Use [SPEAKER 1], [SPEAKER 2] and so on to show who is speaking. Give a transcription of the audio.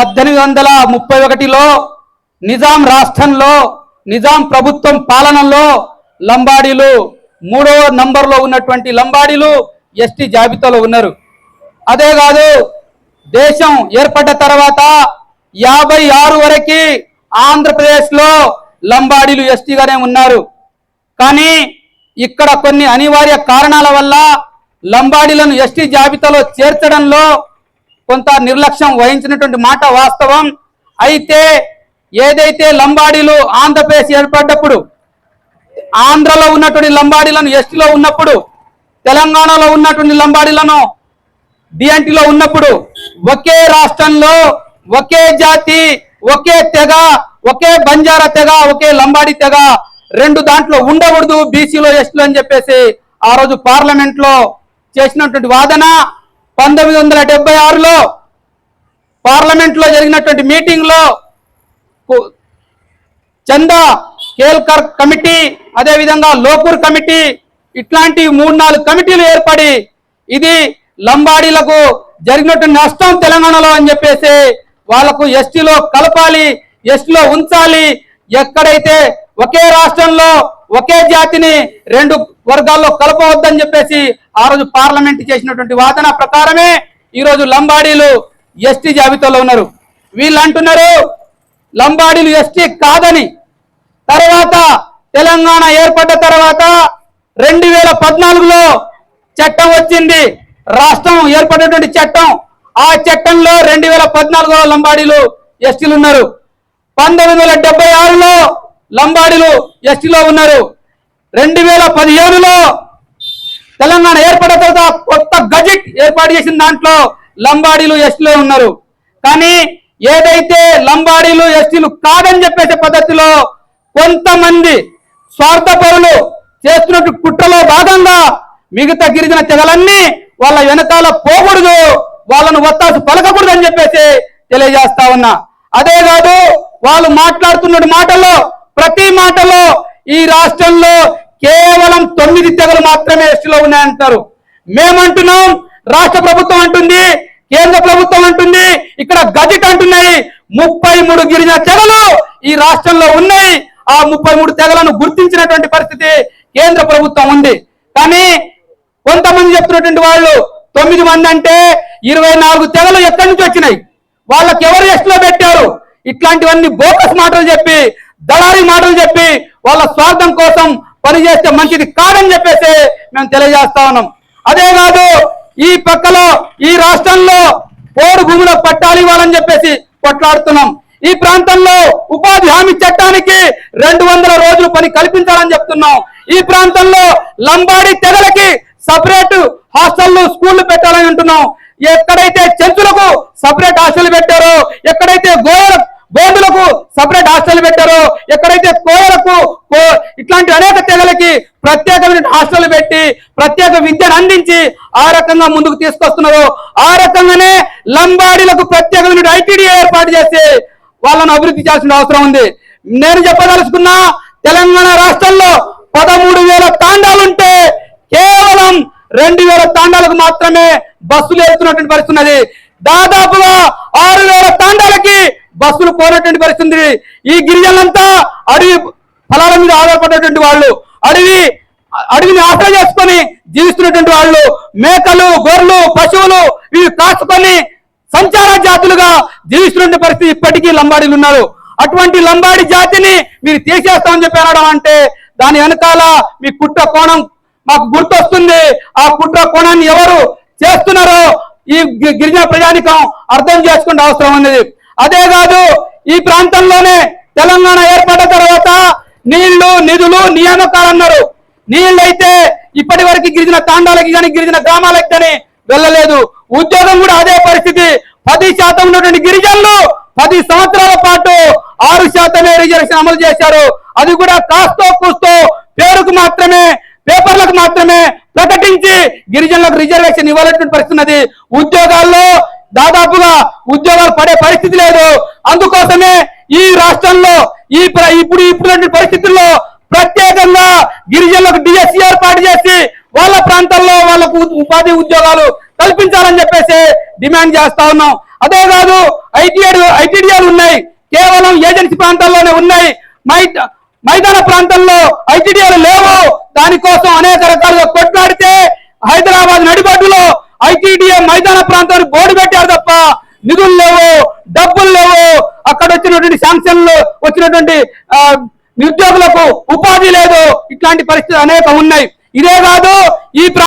[SPEAKER 1] పద్దెనిమిది వందల ముప్పై ఒకటిలో నిజాం రాష్ట్రంలో నిజాం ప్రభుత్వం పాలనలో లంబాడీలు మూడవ నంబర్లో ఉన్నటువంటి లంబాడీలు ఎస్టీ జాబితాలో ఉన్నారు. అదే కాదు దేశం ఏర్పడ్డ తర్వాత యాభై ఆరు వరకు ఆంధ్రప్రదేశ్లో లంబాడీలు ఎస్టీగానే ఉన్నారు. కానీ ఇక్కడ కొన్ని అనివార్య కారణాల వల్ల లంబాడీలను ఎస్టీ జాబితాలో చేర్చడంలో కొంత నిర్లక్ష్యం వహించినటువంటి మాట వాస్తవం. అయితే ఏదైతే లంబాడీలు ఆంధ్రప్రదేశ్ ఏర్పడ్డప్పుడు ఆంధ్రలో ఉన్నటువంటి లంబాడీలను ఎస్టీలో ఉన్నప్పుడు తెలంగాణలో ఉన్నటువంటి లంబాడీలను డిఎన్టీలో ఉన్నప్పుడు ఒకే రాష్ట్రంలో ఒకే జాతి ఒకే తెగ ఒకే బంజారా తెగ ఒకే లంబాడి తెగ రెండు దాంట్లో ఉండకూడదు బీసీలో ఎస్టీలో అని చెప్పేసి ఆ రోజు పార్లమెంట్లో చేసినటువంటి వాదన. పంతొమ్మిది వందల డెబ్బై ఆరులో పార్లమెంట్లో జరిగినటువంటి మీటింగ్లో చందా కేల్కర్ కమిటీ అదేవిధంగా లోపూర్ కమిటీ ఇట్లాంటి మూడు నాలుగు కమిటీలు ఏర్పడి ఇది లంబాడీలకు జరిగినటువంటి నష్టం తెలంగాణలో అని చెప్పేసి వాళ్ళకు ఎస్టీలో కలపాలి ఎస్టీలో ఉంచాలి ఎక్కడైతే ఒకే రాష్ట్రంలో ఒకే జాతిని రెండు వర్గాల్లో కలపవద్దని చెప్పేసి ఆ రోజు పార్లమెంట్ చేసినటువంటి వాదన ప్రకారమే ఈరోజు లంబాడీలు ఎస్టీ జాబితాలో ఉన్నారు. వీళ్ళు అంటున్నారు లంబాడీలు ఎస్టీ కాదని. తర్వాత తెలంగాణ ఏర్పడ్డ తర్వాత రెండు వేల పద్నాలుగులో చట్టం వచ్చింది. రాష్ట్రం ఏర్పడినటువంటి చట్టం ఆ చట్టంలో రెండు వేల పద్నాలుగులో లంబాడీలు ఎస్టీలు ఉన్నారు. పంతొమ్మిది వందల డెబ్బై ఆరులో లంబాడీలు ఎస్టీలో ఉన్నారు. రెండు వేల పదిహేనులో తెలంగాణ ఏర్పడిన తర్వాత కొత్త గజెట్ ఏర్పాటు చేసిన దాంట్లో లంబాడీలు ఎస్టీలో ఉన్నారు. కానీ ఏదైతే లంబాడీలు ఎస్టీలు కాదని చెప్పేసే పద్ధతిలో కొంతమంది స్వార్థపరులు చేస్తున్నట్టు కుట్రలో భాగంగా మిగతా గిరిజన తెగలన్నీ వాళ్ళ వెనకాల పోకూడదు వాళ్ళను ఒత్తాసు పలకకూడదు అని చెప్పేసి తెలియజేస్తా ఉన్నా. అదే కాదు వాళ్ళు మాట్లాడుతున్న మాటల్లో ప్రతి మాటలో ఈ రాష్ట్రంలో కేవలం తొమ్మిది తెగలు మాత్రమే ఎస్టీలో ఉన్నాయంటున్నారు మేమంటున్నాం రాష్ట్ర ప్రభుత్వం అంటుంది కేంద్ర ప్రభుత్వం అంటుంది ఇక్కడ గజెట్ అంటున్నాయి. ముప్పై మూడు గిరిజన తెగలు ఈ రాష్ట్రంలో ఉన్నాయి. ఆ ముప్పై మూడు తెగలను గుర్తించినటువంటి పరిస్థితి కేంద్ర ప్రభుత్వం ఉంది. కానీ కొంతమంది చెప్తున్నటువంటి వాళ్ళు తొమ్మిది మంది అంటే ఇరవై నాలుగు తెగలు ఎక్కడి నుంచి వచ్చినాయి? వాళ్ళకి ఎవరు ఎస్ట్లో పెట్టారు? ఇట్లాంటివన్నీ బోకస్ మాటలు చెప్పి దళారీ మాటలు చెప్పి వాళ్ళ స్వార్థం కోసం పనిచేస్తే మంచిది కాదని చెప్పేసి మేము తెలియజేస్తా ఉన్నాం. అదే కాదు ఈ పక్కలో ఈ రాష్ట్రంలో పోడు భూములకు పట్టాలు ఇవ్వాలని చెప్పేసి కొట్లాడుతున్నాం. ఈ ప్రాంతంలో ఉపాధి హామీ చట్టానికి రెండు వందల రోజులు పని కల్పించాలని చెప్తున్నాం. ఈ ప్రాంతంలో లంబాడి తెగలకి సపరేట్ హాస్టల్ స్కూళ్ళు పెట్టాలని అంటున్నాం. ఎక్కడైతే చెంచులకు సపరేట్ హాస్టల్ పెట్టి ఎక్కడైతే గోయల గోండులకు సపరేట్ హాస్టల్ పెట్టారో ఎక్కడైతే కోయలకు కో- ఇట్లాంటి అనేక తెగలకి ప్రత్యేకమైన హాస్టల్ పెట్టి ప్రత్యేక విద్యను అందించి ఆ రకంగా ముందుకు తీసుకొస్తున్నారు. ఆ రకంగానే లంబాడీలకు ప్రత్యేకమైన ఐటీడీ ఏర్పాటు చేసి వాళ్ళను అభివృద్ధి చేయాల్సిన అవసరం ఉంది. నేను చెప్పదలుచుకున్నా తెలంగాణ రాష్ట్రంలో పదమూడు వేల తాండాలుంటే కేవలం రెండు వేల తాండాలకు మాత్రమే బస్సులు వెళ్తున్నటువంటి పరిస్థితి ఉన్నది. దాదాపుగా ఆరు వేల తాండాలకి బస్సులు పోనటువంటి పరిస్థితి ఈ గిరిజనులంతా అడవి ఫలాల మీద ఆధారపడినటువంటి వాళ్ళు. అడవి అడవిని ఆశ్రయ చేసుకొని జీవిస్తున్నటువంటి వాళ్ళు మేకలు గొర్రెలు పశువులు వీరు కాచుకొని సంచార జాతులుగా జీవిస్తున్న పరిస్థితి ఇప్పటికీ లంబాడీలు ఉన్నారు. అటువంటి లంబాడి జాతిని మీరు తీసేస్తామని చెప్పి అనడం అంటే దాని వెనకాల మీ కుట్ర కోణం మాకు గుర్తొస్తుంది. ఆ కుట్ర కోణాన్ని ఎవరు చేస్తున్నారో ఈ గిరిజన ప్రజానికం అర్థం చేసుకునే అవసరం ఉన్నది. అదే కాదు ఈ ప్రాంతంలోనే తెలంగాణ ఏర్పడ్డ తర్వాత నీళ్ళు నిధులు నియామకాలు అన్నారు. నీళ్ళైతే ఇప్పటి వరకు గిరిజన తాండాలకి కానీ గిరిజన గ్రామాలకి కానీ వెళ్ళలేదు. ఉద్యోగం కూడా అదే పరిస్థితి. పది శాతం ఉన్నటువంటి గిరిజనులు పది సంవత్సరాల పాటు ఆరు శాతమే రిజర్వేషన్ అమలు చేశారు. అది కూడా కాస్తో కూస్తో పేరుకు మాత్రమే పేపర్లకు మాత్రమే ప్రకటించి గిరిజనులకు రిజర్వేషన్ ఇవ్వాలన్నటువంటి పరిస్థితి ఉద్యోగాల్లో దాదాపుగా ఉద్యోగాలు పడే పరిస్థితి లేదు. అందుకోసమే ఈ రాష్ట్రంలో ఈ ఇప్పుడు ఇప్పుడు పరిస్థితుల్లో ప్రత్యేకంగా గిరిజనులకు డిఎస్సి ఏర్పాటు చేసి వాళ్ళ ప్రాంతాల్లో వాళ్ళకు ఉపాధి ఉద్యోగాలు కల్పించాలని చెప్పేసి డిమాండ్ చేస్తా ఉన్నాం. అదే కాదు ఐటీఐ ఐటీడీఏలు ఉన్నాయి. కేవలం ఏజెన్సీ ప్రాంతాల్లోనే ఉన్నాయి. మైదాన ప్రాంతంలో ఐటీడీఏలు లేవు. దానికోసం అనేక రకాలుగా కొట్లాడితే హైదరాబాద్ నడిబడ్డులో ఐటీడీఏ మైదాన ప్రాంతాన్ని బోర్డు పెట్టారు తప్ప నిధులు లేవు డబ్బులు లేవు. అక్కడ వచ్చినటువంటి శాంక్షన్లు వచ్చినటువంటి ఆ, నిరుద్యోగులకు ఉపాధి లేదు. ఇట్లాంటి పరిస్థితులు అనేక ఉన్నాయి. ఇదే కాదు ఈ ప్రా-